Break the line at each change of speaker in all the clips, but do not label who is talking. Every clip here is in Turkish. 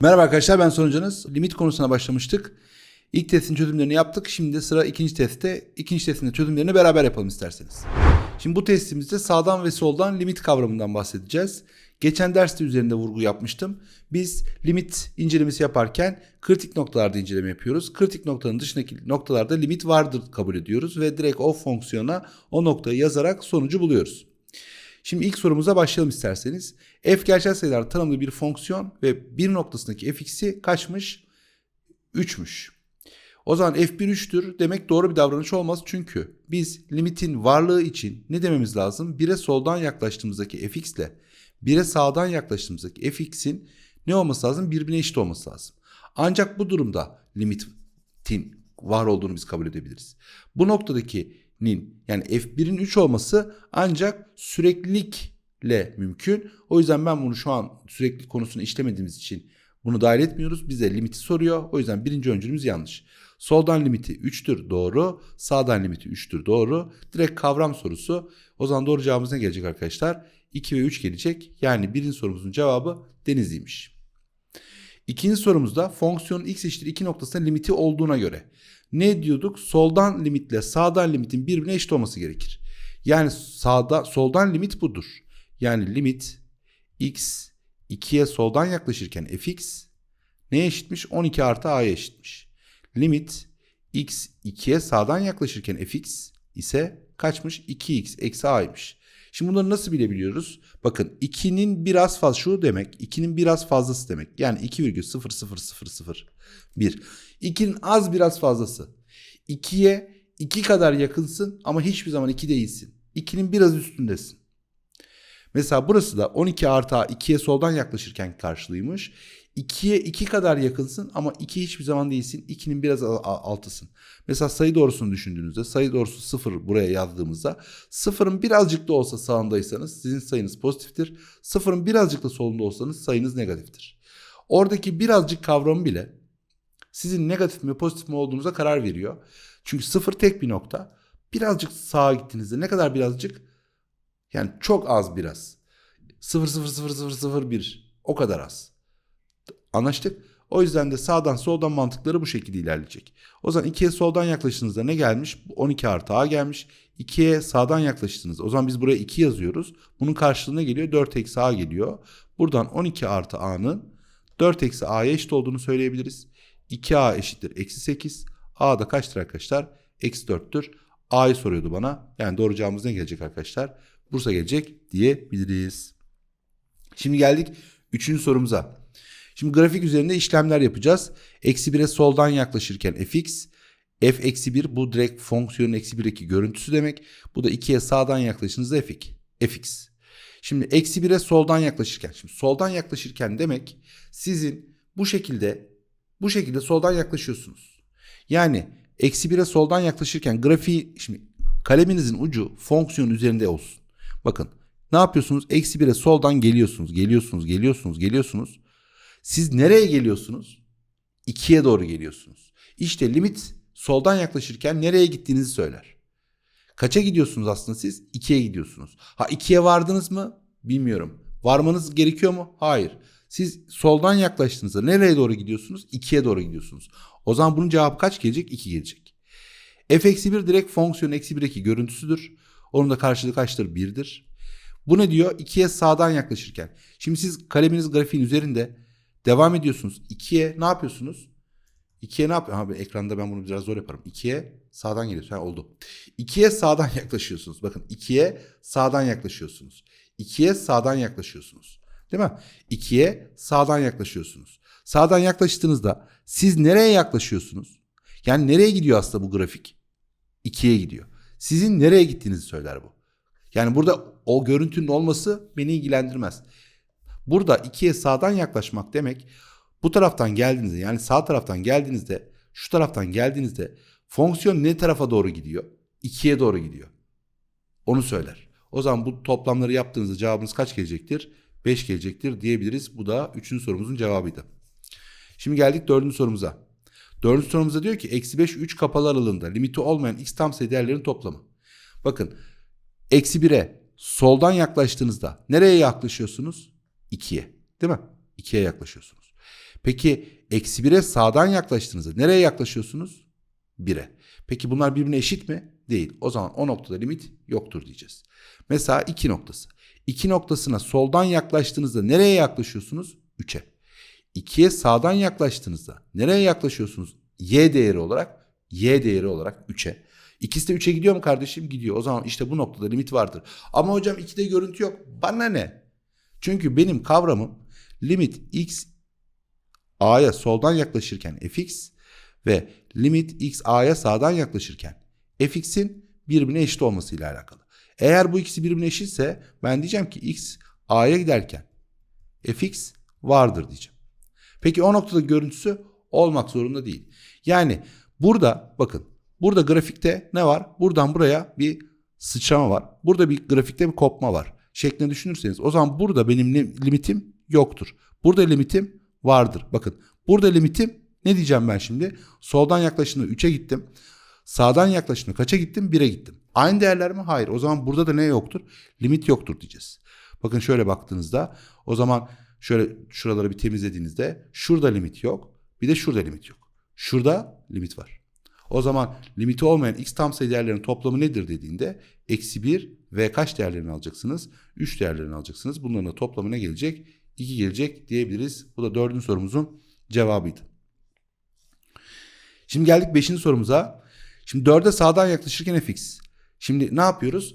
Merhaba arkadaşlar ben sonucunuz. Limit konusuna başlamıştık. İlk testin çözümlerini yaptık. Şimdi sıra ikinci testte. İkinci testin çözümlerini beraber yapalım isterseniz. Şimdi bu testimizde sağdan ve soldan limit kavramından bahsedeceğiz. Geçen derste üzerinde vurgu yapmıştım. Biz limit incelemesi yaparken kritik noktalarda inceleme yapıyoruz. Kritik noktanın dışındaki noktalarda limit vardır kabul ediyoruz ve direkt o fonksiyona o noktayı yazarak sonucu buluyoruz. Şimdi ilk sorumuza başlayalım isterseniz. F gerçel sayılar tanımlı bir fonksiyon ve bir noktasındaki fx'i kaçmış? 3'müş. O zaman f1 3'tür demek doğru bir davranış olmaz çünkü biz limitin varlığı için ne dememiz lazım? 1'e soldan yaklaştığımızdaki fx ile 1'e sağdan yaklaştığımızdaki fx'in ne olması lazım? Birbirine eşit olması lazım. Ancak bu durumda limitin var olduğunu biz kabul edebiliriz. Bu noktadakinin yani f1'in 3 olması ancak süreklilikle mümkün. O yüzden ben bunu şu an süreklilik konusunu işlemediğimiz için bunu dahil etmiyoruz. Bize limiti soruyor. O yüzden birinci öncülümüz yanlış. Soldan limiti 3'tür doğru. Sağdan limiti 3'tür doğru. Direkt kavram sorusu. O zaman doğru cevabımız ne gelecek arkadaşlar? 2 ve 3 gelecek. Yani birinci sorumuzun cevabı denizliymiş. İkinci sorumuzda fonksiyonun x eşittir 2 noktasında limiti olduğuna göre ne diyorduk? Soldan limitle sağdan limitin birbirine eşit olması gerekir. Yani sağda soldan limit budur. Yani limit x 2'ye soldan yaklaşırken fx neye eşitmiş? 12 artı a'ya eşitmiş. Limit x 2'ye sağdan yaklaşırken fx ise kaçmış? 2x eksi a'ymış. Şimdi bunları nasıl bilebiliyoruz? Bakın 2'nin biraz fazla şu demek 2'nin biraz fazlası demek. Yani 2,00001. 2'nin az biraz fazlası. 2'ye 2 kadar yakınsın ama hiçbir zaman 2 değilsin. 2'nin biraz üstündesin. Mesela burası da 12 artı A 2'ye soldan yaklaşırken karşılıymış. 2'ye 2 kadar yakınsın ama 2 hiçbir zaman değilsin. 2'nin biraz altısın. Mesela sayı doğrusunu düşündüğünüzde sayı doğrusu 0 buraya yazdığımızda 0'ın birazcık da olsa sağındaysanız sizin sayınız pozitiftir. 0'ın birazcık da solunda olsanız sayınız negatiftir. Oradaki birazcık kavramı bile sizin negatif mi pozitif mi olduğunuza karar veriyor. Çünkü 0 tek bir nokta. Birazcık sağa gittiğinizde ne kadar birazcık? Yani çok az biraz. 0 0 0 0 0 1 o kadar az. Anlaştık? O yüzden de sağdan soldan mantıkları bu şekilde ilerleyecek. O zaman 2'ye soldan yaklaştığınızda ne gelmiş? 12 artı a gelmiş. 2'ye sağdan yaklaştığınızda o zaman biz buraya 2 yazıyoruz. Bunun karşılığına geliyor 4 eksi a geliyor. Buradan 12 artı a'nın 4 eksi a'ya eşit olduğunu söyleyebiliriz. 2a eşittir eksi 8. a da kaçtır arkadaşlar? Eksi 4'tür. a'yı soruyordu bana. Yani doğru cevabımız ne gelecek arkadaşlar? Bursa gelecek diyebiliriz. Şimdi geldik 3. sorumuza. Şimdi grafik üzerinde işlemler yapacağız. Eksi 1'e soldan yaklaşırken fx, f eksi 1 bu direkt fonksiyonun eksi 1'deki görüntüsü demek. Bu da 2'ye sağdan yaklaşınızda fx. fx. Şimdi eksi 1'e soldan yaklaşırken, şimdi soldan yaklaşırken demek sizin bu şekilde bu şekilde soldan yaklaşıyorsunuz. Yani eksi 1'e soldan yaklaşırken grafiği şimdi kaleminizin ucu fonksiyon üzerinde olsun. Bakın ne yapıyorsunuz? Eksi 1'e soldan geliyorsunuz, geliyorsunuz, geliyorsunuz, geliyorsunuz. Siz nereye geliyorsunuz? 2'ye doğru geliyorsunuz. İşte limit soldan yaklaşırken nereye gittiğinizi söyler. Kaça gidiyorsunuz aslında siz? 2'ye gidiyorsunuz. Ha 2'ye vardınız mı? Bilmiyorum. Varmanız gerekiyor mu? Hayır. Siz soldan yaklaştığınızda nereye doğru gidiyorsunuz? 2'ye doğru gidiyorsunuz. O zaman bunun cevabı kaç gelecek? 2 gelecek. f eksi 1 direkt fonksiyon eksi 1'deki görüntüsüdür. Onun da karşılığı kaçtır? 1'dir. Bu ne diyor? 2'ye sağdan yaklaşırken. Şimdi siz kaleminiz grafiğin üzerinde devam ediyorsunuz. 2'ye ne yapıyorsunuz? 2'ye ne yapıyor? Abi ekranda ben bunu biraz zor yaparım. 2'ye sağdan geliyorsunuz. Ha oldu. 2'ye sağdan yaklaşıyorsunuz. Bakın 2'ye sağdan yaklaşıyorsunuz. 2'ye sağdan yaklaşıyorsunuz. Değil mi? 2'ye sağdan yaklaşıyorsunuz. Sağdan yaklaştığınızda siz nereye yaklaşıyorsunuz? Yani nereye gidiyor aslında bu grafik? 2'ye gidiyor. Sizin nereye gittiğinizi söyler bu. Yani burada o görüntünün olması beni ilgilendirmez. Burada 2'ye sağdan yaklaşmak demek bu taraftan geldiğinizde yani sağ taraftan geldiğinizde şu taraftan geldiğinizde fonksiyon ne tarafa doğru gidiyor? 2'ye doğru gidiyor. Onu söyler. O zaman bu toplamları yaptığınızda cevabınız kaç gelecektir? 5 gelecektir diyebiliriz. Bu da 3. sorumuzun cevabıydı. Şimdi geldik 4. sorumuza. 4. sorumuzda diyor ki eksi 5 3 kapalı aralığında limiti olmayan x tam sayı değerlerin toplamı. Bakın eksi 1'e soldan yaklaştığınızda nereye yaklaşıyorsunuz? 2'ye değil mi? 2'ye yaklaşıyorsunuz. Peki eksi 1'e sağdan yaklaştığınızda nereye yaklaşıyorsunuz? 1'e. Peki bunlar birbirine eşit mi? Değil. O zaman o noktada limit yoktur diyeceğiz. Mesela 2 noktası. 2 noktasına soldan yaklaştığınızda nereye yaklaşıyorsunuz? 3'e. 2'ye sağdan yaklaştığınızda nereye yaklaşıyorsunuz? Y değeri olarak Y değeri olarak 3'e. İkisi de 3'e gidiyor mu kardeşim? Gidiyor. O zaman işte bu noktada limit vardır. Ama hocam 2'de görüntü yok. Bana ne? Çünkü benim kavramım limit x a'ya soldan yaklaşırken fx ve limit x a'ya sağdan yaklaşırken fx'in birbirine eşit olmasıyla alakalı. Eğer bu ikisi birbirine eşitse ben diyeceğim ki x a'ya giderken fx vardır diyeceğim. Peki o noktada görüntüsü olmak zorunda değil. Yani burada bakın burada grafikte ne var? Buradan buraya bir sıçrama var. Burada bir grafikte bir kopma var. Şeklinde düşünürseniz o zaman burada benim lim- limitim yoktur. Burada limitim vardır. Bakın burada limitim ne diyeceğim ben şimdi? Soldan yaklaşımda 3'e gittim. Sağdan yaklaşımda kaça gittim? 1'e gittim. Aynı değerler mi? Hayır. O zaman burada da ne yoktur? Limit yoktur diyeceğiz. Bakın şöyle baktığınızda o zaman şöyle şuraları bir temizlediğinizde şurada limit yok. Bir de şurada limit yok. Şurada limit var. O zaman limiti olmayan x tam sayı değerlerinin toplamı nedir dediğinde eksi 1 ve kaç değerlerini alacaksınız? 3 değerlerini alacaksınız. Bunların toplamı ne gelecek? 2 gelecek diyebiliriz. Bu da dördüncü sorumuzun cevabıydı. Şimdi geldik beşinci sorumuza. Şimdi 4'e sağdan yaklaşırken fx. Şimdi ne yapıyoruz?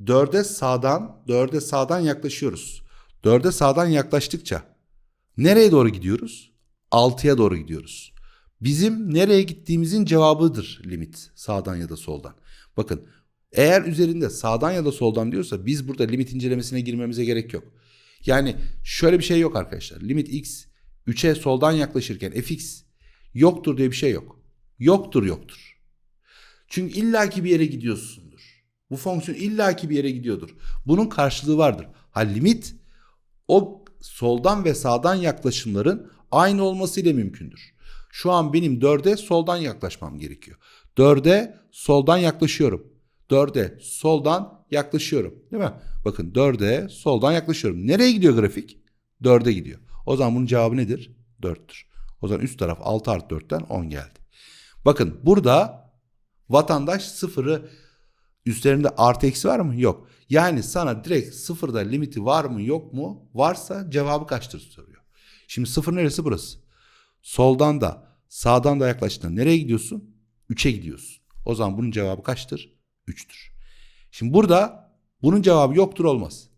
4'e sağdan, 4'e sağdan yaklaşıyoruz. 4'e sağdan yaklaştıkça nereye doğru gidiyoruz? 6'ya doğru gidiyoruz. Bizim nereye gittiğimizin cevabıdır limit sağdan ya da soldan. Bakın eğer üzerinde sağdan ya da soldan diyorsa biz burada limit incelemesine girmemize gerek yok. Yani şöyle bir şey yok arkadaşlar. Limit x 3'e soldan yaklaşırken fx yoktur diye bir şey yok. Yoktur yoktur. Çünkü illaki bir yere gidiyorsundur. Bu fonksiyon illaki bir yere gidiyordur. Bunun karşılığı vardır. Ha limit o soldan ve sağdan yaklaşımların aynı olmasıyla mümkündür. Şu an benim 4'e soldan yaklaşmam gerekiyor. 4'e soldan yaklaşıyorum. 4'e soldan yaklaşıyorum. Değil mi? Bakın 4'e soldan yaklaşıyorum. Nereye gidiyor grafik? 4'e gidiyor. O zaman bunun cevabı nedir? 4'tür. O zaman üst taraf 6 artı 4'ten 10 geldi. Bakın burada vatandaş sıfırı üstlerinde artı eksi var mı? Yok. Yani sana direkt sıfırda limiti var mı yok mu? Varsa cevabı kaçtır soruyor. Şimdi sıfır neresi burası? Soldan da sağdan da yaklaştığında nereye gidiyorsun? 3'e gidiyorsun. O zaman bunun cevabı kaçtır? 3'tür. Şimdi burada bunun cevabı yoktur olmaz.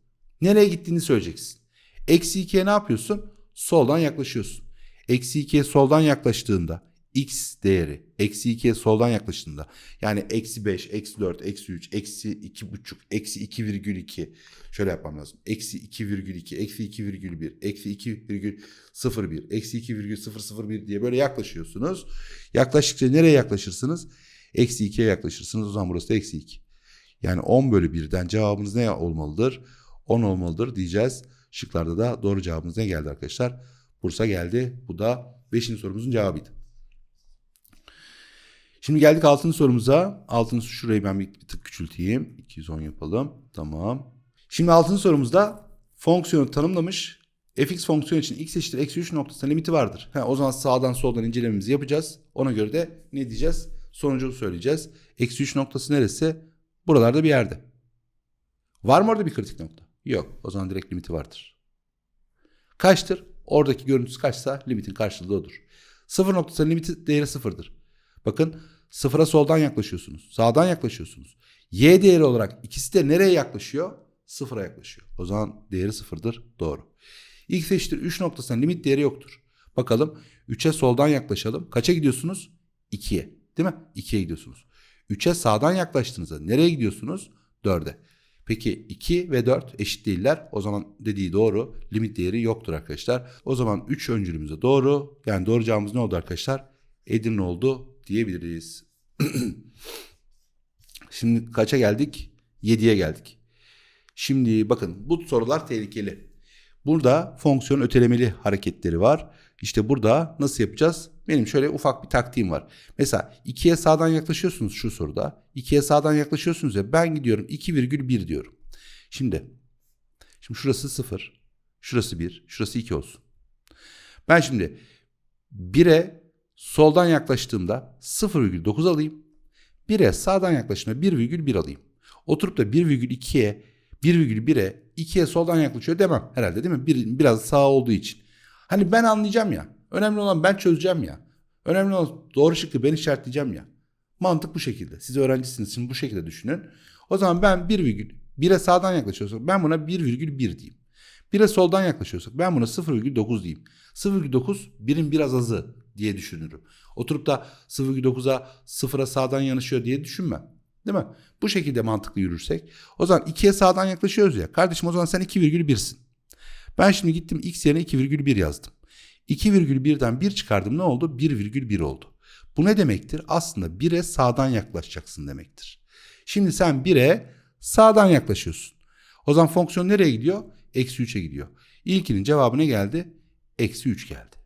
Nereye gittiğini söyleyeceksin. Eksi 2'ye ne yapıyorsun? Soldan yaklaşıyorsun. Eksi 2'ye soldan yaklaştığında x değeri eksi 2'ye soldan yaklaştığında yani eksi 5, eksi 4, eksi 3, eksi 2,5, eksi 2,2 şöyle yapmam lazım. Eksi 2,2, eksi 2,1, eksi 2,01, eksi 2,001 diye böyle yaklaşıyorsunuz. Yaklaştıkça nereye yaklaşırsınız? Eksi 2'ye yaklaşırsınız. O zaman burası da eksi 2. Yani 10 bölü 1'den cevabınız ne olmalıdır? 10 olmalıdır diyeceğiz. Şıklarda da doğru cevabımız ne geldi arkadaşlar? Bursa geldi. Bu da 5. sorumuzun cevabıydı. Şimdi geldik 6. sorumuza. 6. şurayı ben bir, tık küçülteyim. 210 yapalım. Tamam. Şimdi 6. sorumuzda fonksiyonu tanımlamış. fx fonksiyonu için x eşittir eksi 3 noktasında limiti vardır. Ha, o zaman sağdan soldan incelememizi yapacağız. Ona göre de ne diyeceğiz? Sonucu söyleyeceğiz. Eksi 3 noktası neresi? Buralarda bir yerde. Var mı orada bir kritik nokta? Yok. O zaman direkt limiti vardır. Kaçtır? Oradaki görüntüsü kaçsa limitin karşılığı odur. Sıfır noktasının limiti değeri sıfırdır. Bakın sıfıra soldan yaklaşıyorsunuz. Sağdan yaklaşıyorsunuz. Y değeri olarak ikisi de nereye yaklaşıyor? Sıfıra yaklaşıyor. O zaman değeri sıfırdır. Doğru. X eşittir 3 noktasının limit değeri yoktur. Bakalım 3'e soldan yaklaşalım. Kaça gidiyorsunuz? 2'ye. Değil mi? 2'ye gidiyorsunuz. 3'e sağdan yaklaştığınızda nereye gidiyorsunuz? 4'e. Peki 2 ve 4 eşit değiller. O zaman dediği doğru. Limit değeri yoktur arkadaşlar. O zaman 3 öncülümüze doğru. Yani doğru cevabımız ne oldu arkadaşlar? Edirne oldu diyebiliriz. Şimdi kaça geldik? 7'ye geldik. Şimdi bakın bu sorular tehlikeli. Burada fonksiyon ötelemeli hareketleri var. İşte burada nasıl yapacağız? Benim şöyle ufak bir taktiğim var. Mesela 2'ye sağdan yaklaşıyorsunuz şu soruda. 2'ye sağdan yaklaşıyorsunuz ya ben gidiyorum 2,1 diyorum. Şimdi şimdi şurası 0, şurası 1, şurası 2 olsun. Ben şimdi 1'e soldan yaklaştığımda 0,9 alayım. 1'e sağdan yaklaştığımda 1,1 alayım. Oturup da 1,2'ye 1,1'e 2'ye soldan yaklaşıyor demem herhalde değil mi? Bir, biraz sağ olduğu için. Hani ben anlayacağım ya. Önemli olan ben çözeceğim ya. Önemli olan doğru şıkkı ben işaretleyeceğim ya. Mantık bu şekilde. Siz öğrencisiniz şimdi bu şekilde düşünün. O zaman ben 1,1'e sağdan yaklaşıyorsam ben buna 1,1 diyeyim. 1'e soldan yaklaşıyorsak ben buna 0,9 diyeyim. 0,9 birin biraz azı diye düşünürüm. Oturup da 0,9'a 0'a sağdan yanaşıyor diye düşünmem. Değil mi? Bu şekilde mantıklı yürürsek. O zaman 2'ye sağdan yaklaşıyoruz ya. Kardeşim o zaman sen 2,1'sin. Ben şimdi gittim x yerine 2,1 yazdım. 2,1'den 1 çıkardım ne oldu? 1,1 oldu. Bu ne demektir? Aslında 1'e sağdan yaklaşacaksın demektir. Şimdi sen 1'e sağdan yaklaşıyorsun. O zaman fonksiyon nereye gidiyor? Eksi 3'e gidiyor. İlkinin cevabı ne geldi? Eksi 3 geldi.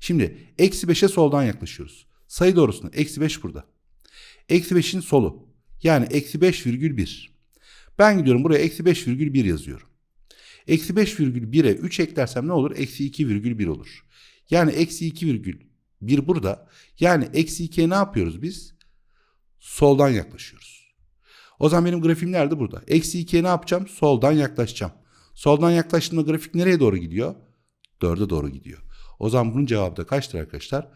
Şimdi eksi 5'e soldan yaklaşıyoruz. Sayı doğrusunda eksi 5 burada. Eksi 5'in solu. Yani eksi 5,1. Ben gidiyorum buraya eksi 5,1 yazıyorum. Eksi 5,1'e 3 eklersem ne olur? Eksi 2,1 olur. Yani eksi 2,1 burada. Yani eksi 2'ye ne yapıyoruz biz? Soldan yaklaşıyoruz. O zaman benim grafiğim nerede? Burada. Eksi 2'ye ne yapacağım? Soldan yaklaşacağım. Soldan yaklaştığımda grafik nereye doğru gidiyor? 4'e doğru gidiyor. O zaman bunun cevabı da kaçtır arkadaşlar?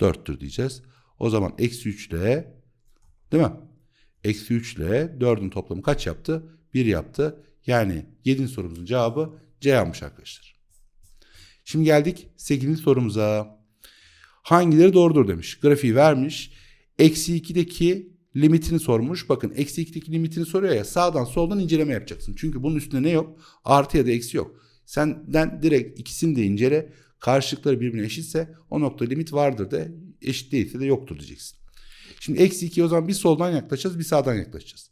4'tür diyeceğiz. O zaman eksi 3 ile değil mi? Eksi 3 ile 4'ün toplamı kaç yaptı? 1 yaptı. Yani 7. sorumuzun cevabı C yapmış arkadaşlar. Şimdi geldik 8. sorumuza. Hangileri doğrudur demiş. Grafiği vermiş. Eksi 2'deki limitini sormuş. Bakın eksi 2'deki limitini soruyor ya sağdan soldan inceleme yapacaksın. Çünkü bunun üstünde ne yok? Artı ya da eksi yok. Senden direkt ikisini de incele. Karşılıkları birbirine eşitse o nokta limit vardır da eşit değilse de yoktur diyeceksin. Şimdi eksi 2'ye o zaman bir soldan yaklaşacağız bir sağdan yaklaşacağız.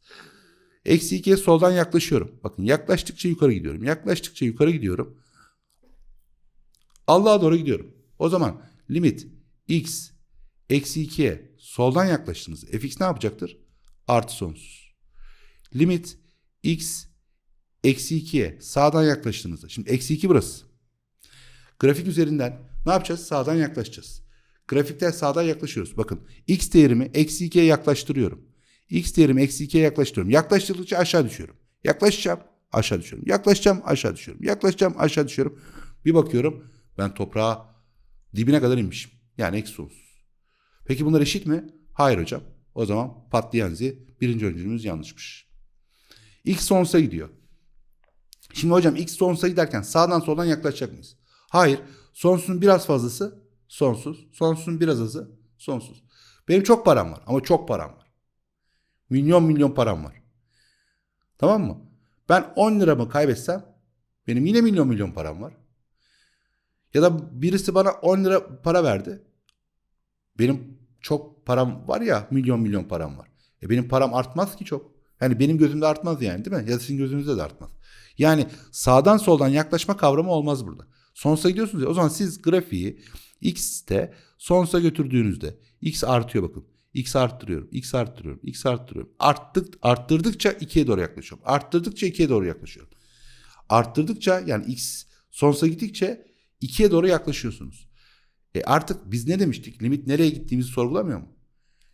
Eksi 2'ye soldan yaklaşıyorum. Bakın yaklaştıkça yukarı gidiyorum. Yaklaştıkça yukarı gidiyorum. Allah'a doğru gidiyorum. O zaman limit x eksi 2'ye soldan yaklaştınız. fx ne yapacaktır? Artı sonsuz. Limit x eksi 2'ye sağdan yaklaştığınızda. Şimdi eksi 2 burası. Grafik üzerinden ne yapacağız? Sağdan yaklaşacağız. Grafikten sağdan yaklaşıyoruz. Bakın x değerimi eksi 2'ye yaklaştırıyorum. X değerimi eksi 2'ye yaklaştırıyorum. Yaklaştırdıkça aşağı düşüyorum. Yaklaşacağım aşağı düşüyorum. Yaklaşacağım aşağı düşüyorum. Yaklaşacağım aşağı düşüyorum. Bir bakıyorum ben toprağa dibine kadar inmişim. Yani eksi sonsuz. Peki bunlar eşit mi? Hayır hocam. O zaman patlayan birinci öncülümüz yanlışmış. X sonsuza gidiyor. Şimdi hocam x sonsuza giderken sağdan soldan yaklaşacak mıyız? Hayır. Sonsuzun biraz fazlası sonsuz. Sonsuzun biraz azı sonsuz. Benim çok param var ama çok param var. Milyon milyon param var. Tamam mı? Ben 10 liramı kaybetsem benim yine milyon milyon param var. Ya da birisi bana 10 lira para verdi. Benim çok param var ya milyon milyon param var. E benim param artmaz ki çok. Yani benim gözümde artmaz yani değil mi? Ya sizin gözünüzde de artmaz. Yani sağdan soldan yaklaşma kavramı olmaz burada. Sonsuza gidiyorsunuz ya o zaman siz grafiği x'te sonsuza götürdüğünüzde x artıyor bakın. X arttırıyorum, x arttırıyorum, x arttırıyorum. Arttık, arttırdıkça 2'ye doğru yaklaşıyorum. Arttırdıkça 2'ye doğru yaklaşıyorum. Arttırdıkça yani x sonsuza gittikçe 2'ye doğru yaklaşıyorsunuz. E artık biz ne demiştik? Limit nereye gittiğimizi sorgulamıyor mu?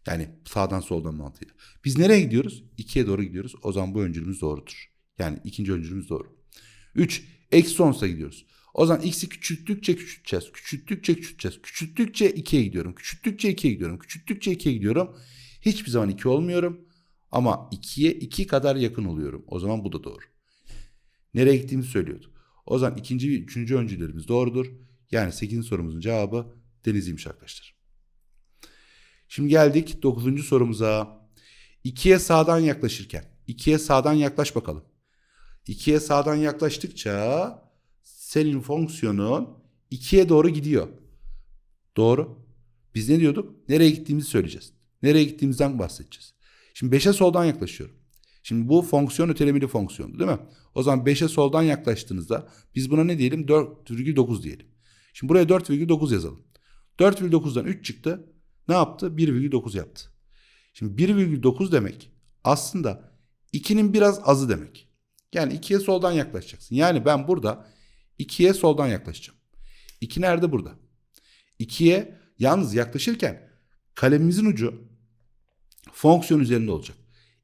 Yani sağdan soldan mantığıyla. Biz nereye gidiyoruz? 2'ye doğru gidiyoruz. O zaman bu öncülümüz doğrudur. Yani ikinci öncülümüz doğru. 3. Eksi sonsuza gidiyoruz. O zaman x'i küçülttükçe küçülteceğiz. Küçülttükçe küçülteceğiz. Küçülttükçe 2'ye gidiyorum. Küçülttükçe 2'ye gidiyorum. Küçülttükçe 2'ye gidiyorum. Hiçbir zaman 2 olmuyorum. Ama 2'ye 2 kadar yakın oluyorum. O zaman bu da doğru. Nereye gittiğimizi söylüyordu. O zaman ikinci ve üçüncü öncülerimiz doğrudur. Yani 8. sorumuzun cevabı denizliymiş arkadaşlar. Şimdi geldik 9. sorumuza. 2'ye sağdan yaklaşırken. 2'ye sağdan yaklaş bakalım. 2'ye sağdan yaklaştıkça senin fonksiyonun 2'ye doğru gidiyor. Doğru. Biz ne diyorduk? Nereye gittiğimizi söyleyeceğiz. Nereye gittiğimizden bahsedeceğiz. Şimdi 5'e soldan yaklaşıyorum. Şimdi bu fonksiyon ötelemeli fonksiyondu değil mi? O zaman 5'e soldan yaklaştığınızda biz buna ne diyelim? 4,9 diyelim. Şimdi buraya 4,9 yazalım. 4,9'dan 3 çıktı. Ne yaptı? 1,9 yaptı. Şimdi 1,9 demek aslında 2'nin biraz azı demek. Yani 2'ye soldan yaklaşacaksın. Yani ben burada 2'ye soldan yaklaşacağım. 2 nerede? Burada. 2'ye yalnız yaklaşırken kalemimizin ucu fonksiyon üzerinde olacak.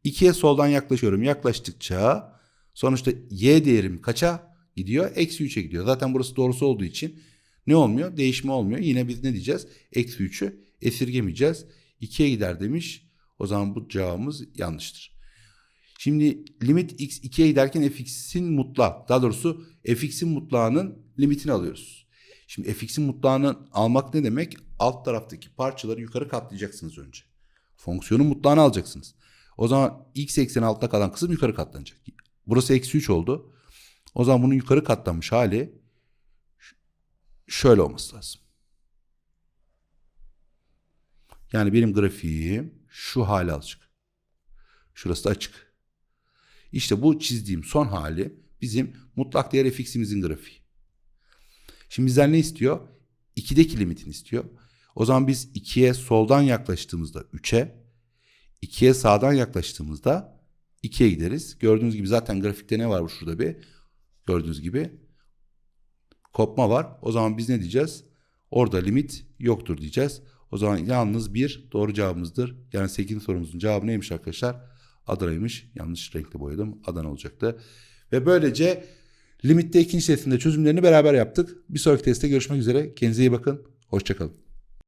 2'ye soldan yaklaşıyorum. Yaklaştıkça sonuçta y değerim kaça gidiyor? Eksi 3'e gidiyor. Zaten burası doğrusu olduğu için ne olmuyor? Değişme olmuyor. Yine biz ne diyeceğiz? Eksi 3'ü esirgemeyeceğiz. 2'ye gider demiş. O zaman bu cevabımız yanlıştır. Şimdi limit x 2'ye giderken fx'in mutlak daha doğrusu fx'in mutlağının limitini alıyoruz. Şimdi fx'in mutlağını almak ne demek? Alt taraftaki parçaları yukarı katlayacaksınız önce. Fonksiyonun mutlağını alacaksınız. O zaman x ekseni altta kalan kısım yukarı katlanacak. Burası eksi 3 oldu. O zaman bunun yukarı katlanmış hali şöyle olması lazım. Yani benim grafiğim şu hale alacak. Şurası da açık. İşte bu çizdiğim son hali bizim mutlak değer fx'imizin grafiği. Şimdi bizden ne istiyor? 2'deki limitini istiyor. O zaman biz 2'ye soldan yaklaştığımızda 3'e, 2'ye sağdan yaklaştığımızda 2'ye gideriz. Gördüğünüz gibi zaten grafikte ne var bu şurada bir? Gördüğünüz gibi kopma var. O zaman biz ne diyeceğiz? Orada limit yoktur diyeceğiz. O zaman yalnız bir doğru cevabımızdır. Yani 8. sorumuzun cevabı neymiş arkadaşlar? Adana'ymış. Yanlış renkle boyadım. Adana olacaktı. Ve böylece limitte ikinci testinde çözümlerini beraber yaptık. Bir sonraki testte görüşmek üzere. Kendinize iyi bakın. Hoşçakalın.